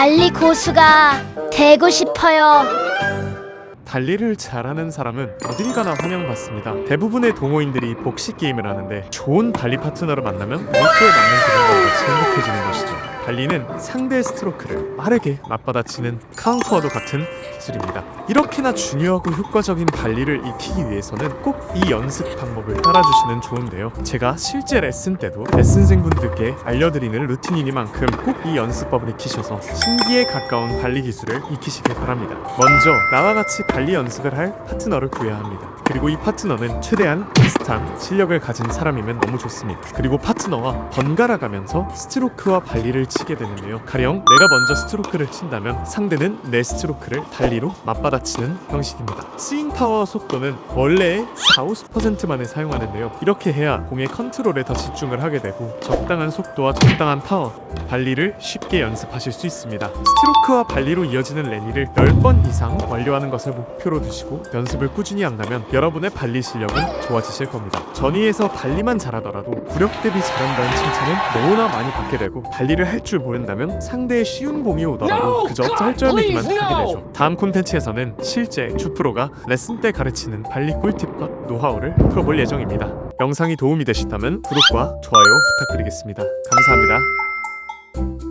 발리 고수가 되고 싶어요. 달리를 잘하는 사람은 어딜 가나 환영받습니다. 대부분의 동호인들이 복식 게임을 하는데 좋은 달리 파트너를 만나면 목표에 맞는 그림과 같이 행복해지는 것이죠. 달리는 상대의 스트로크를 빠르게 맞받아치는 카운터와도 같은 기술입니다. 이렇게나 중요하고 효과적인 달리를 익히기 위해서는 꼭 이 연습 방법을 따라주시면 좋은데요. 제가 실제 레슨 때도 레슨생분들께 알려드리는 루틴이니만큼 꼭 이 연습법을 익히셔서 신기에 가까운 달리 기술을 익히시길 바랍니다. 먼저 나와 같이 달리 연습을 할 파트너를 구해야 합니다. 그리고 이 파트너는 최대한 비슷한 실력을 가진 사람이면 너무 좋습니다. 그리고 파트너와 번갈아 가면서 스트로크와 발리를 치게 되는데요. 가령 내가 먼저 스트로크를 친다면 상대는 내 스트로크를 달리로 맞받아치는 형식입니다. 스윙 파워 속도는 원래의 4, 50%만에 사용하는데요. 이렇게 해야 공의 컨트롤에 더 집중을 하게 되고 적당한 속도와 적당한 파워, 발리를 쉽게 연습하실 수 있습니다. 스트로크와 발리로 이어지는 랠리를 10번 이상 완료하는 것을 목표로 두시고 연습을 꾸준히 한다면 여러분의 발리 실력은 좋아지실 겁니다. 전위에서 발리만 잘하더라도 구력 대비 잘한다는 칭찬은 너무나 많이 받게 되고 발리를 할 줄 모른다면 상대의 쉬운 공이 오더라도 그저 짤짤매기만 하게 되죠. 다음 콘텐츠에서는 실제 주프로가 레슨 때 가르치는 발리 꿀팁과 노하우를 풀어볼 예정입니다. 영상이 도움이 되셨다면 구독과 좋아요 부탁드리겠습니다. 감사합니다.